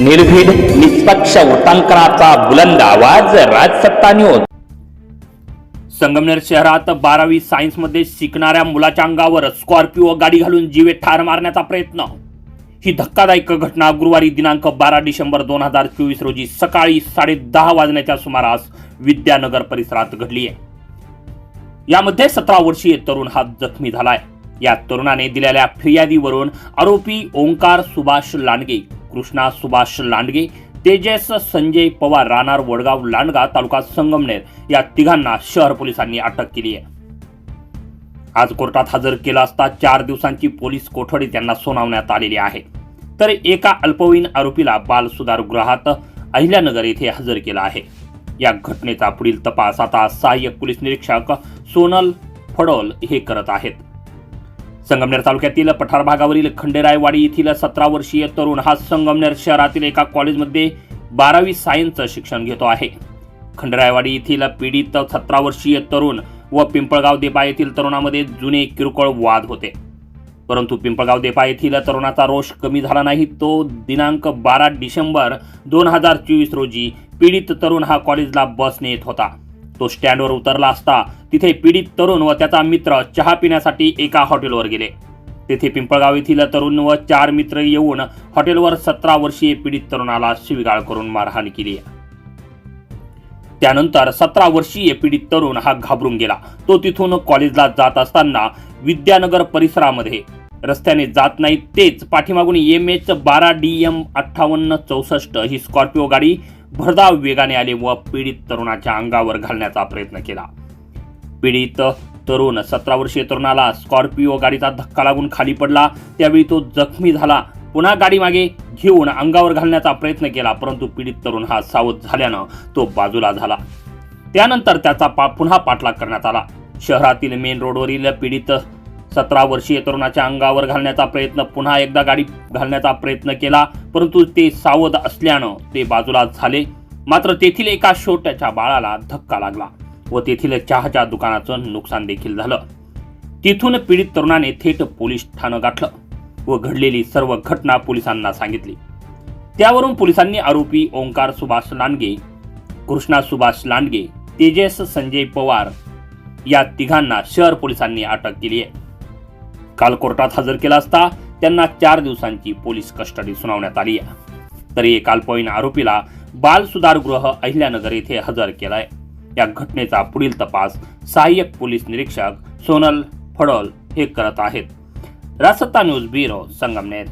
निर्भीड निष्पक्ष वृत्तांकनाचा बुलंद आवाज राजसत्ता न्यूज संगमनेर शहरात बारावी सायन्समध्ये शिकणाऱ्या मुलाच्या अंगावर स्कॉर्पिओ गाडी घालून जीवे ठार मारण्याचा प्रयत्न. ही धक्कादायक घटना गुरुवारी दिनांक बारा डिसेंबर दोन हजार चोवीस रोजी सकाळी साडे दहा वाजण्याच्या सुमारास विद्यानगर परिसरात घडली आहे. यामध्ये सतरा वर्षीय तरुण हा जखमी झालाय. या तरुणाने दिलेल्या फिर्यादीवरून आरोपी ओंकार सुभाष लांडगे कृष्णा सुभाष लांडगे तेजस संजय पवार राहणार वडगाव लांडगा तालुका संगमनेर या तिघांना शहर पोलिसांनी अटक केली आहे. आज कोर्टात हजर केला असता चार दिवसांची पोलीस कोठडी त्यांना सुनावण्यात आलेली आहे. तर एका अल्पवयीन आरोपीला बाल सुधारगृहात अहिल्यानगर येथे हजर केला आहे. या घटनेचा पुढील तपास आता सहाय्यक पोलीस निरीक्षक सोनल फडोल हे करत आहेत. संगमनेर तालुक्यातील पठार भागावरील खंडेरायवाडी येथील सतरा वर्षीय तरुण हा संगमनेर शहरातील एका कॉलेजमध्ये बारावी सायन्सचं शिक्षण घेतो आहे. खंडेरायवाडी येथील पीडित सतरा वर्षीय तरुण व पिंपळगाव देपा येथील तरुणामध्ये जुने किरकोळ वाद होते. परंतु पिंपळगाव देपा येथील तरुणाचा रोष कमी झाला नाही तो दिनांक बारा डिसेंबर दोन हजार चोवीस रोजी पीडित तरुण हा कॉलेजला बसने येत होता. तो स्टँडवर उतरला असता तिथे पीडित तरुण व त्याचा मित्र चहा पिण्यासाठी एका हॉटेलवर गेले. तेथे पिंपळगाव येथील तरुण व चार मित्र येऊन हॉटेलवर सतरा वर्षीय पीडित तरुणाला शिवीगाळ करून मारहाण केली. त्यानंतर सतरा वर्षीय पीडित तरुण हा घाबरून गेला. तो तिथून कॉलेजला जात असताना विद्यानगर परिसरामध्ये रस्त्याने जात नाही तेच पाठीमागून एम एच बारा डी एम अठ्ठावन्न चौसष्ट ही स्कॉर्पिओ गाडी भरधाव वेगाने आली व पीडित तरुणाच्या अंगावर घालण्याचा प्रयत्न केला. पीडित तरुण सतरा वर्षीय तरुणाला स्कॉर्पिओ गाडीचा धक्का लागून खाली पडला. त्यावेळी तो जखमी झाला. पुन्हा गाडी मागे घेऊन अंगावर घालण्याचा प्रयत्न केला परंतु पीडित तरुण हा सावध झाल्यानं तो बाजूला झाला. त्यानंतर त्याचा पा पुन्हा पाठलाग करण्यात आला. शहरातील मेन रोडवरील पीडित सतरा वर्षीय तरुणाच्या अंगावर घालण्याचा प्रयत्न पुन्हा एकदा गाडी घालण्याचा प्रयत्न केला परंतु ते सावध असल्यानं ते बाजूला झाले. मात्र तेथील एका छोट्याच्या बाळाला धक्का लागला व तेथील चहाच्या दुकानाचं नुकसान देखील झालं. तिथून पीडित तरुणाने थेट पोलीस ठाणं गाठलं व घडलेली सर्व घटना पोलिसांना सांगितली. त्यावरून पोलिसांनी आरोपी ओंकार सुभाष लांडगे कृष्णा सुभाष लांडगे तेजस संजय पवार या तिघांना शहर पोलिसांनी अटक केली आहे. काल कोर्टात हजर केला असता त्यांना चार दिवसांची पोलीस कस्टडी सुनावण्यात आली आहे. तरी एक अल्पवयीन आरोपीला बाल सुधारगृह अहिल्यानगर येथे हजर केलाय. या घटनेचा पुढील तपास सहाय्यक पोलीस निरीक्षक सोनल फडोल हे करत आहेत. रासत्ता न्यूज ब्युरो संगमनेर.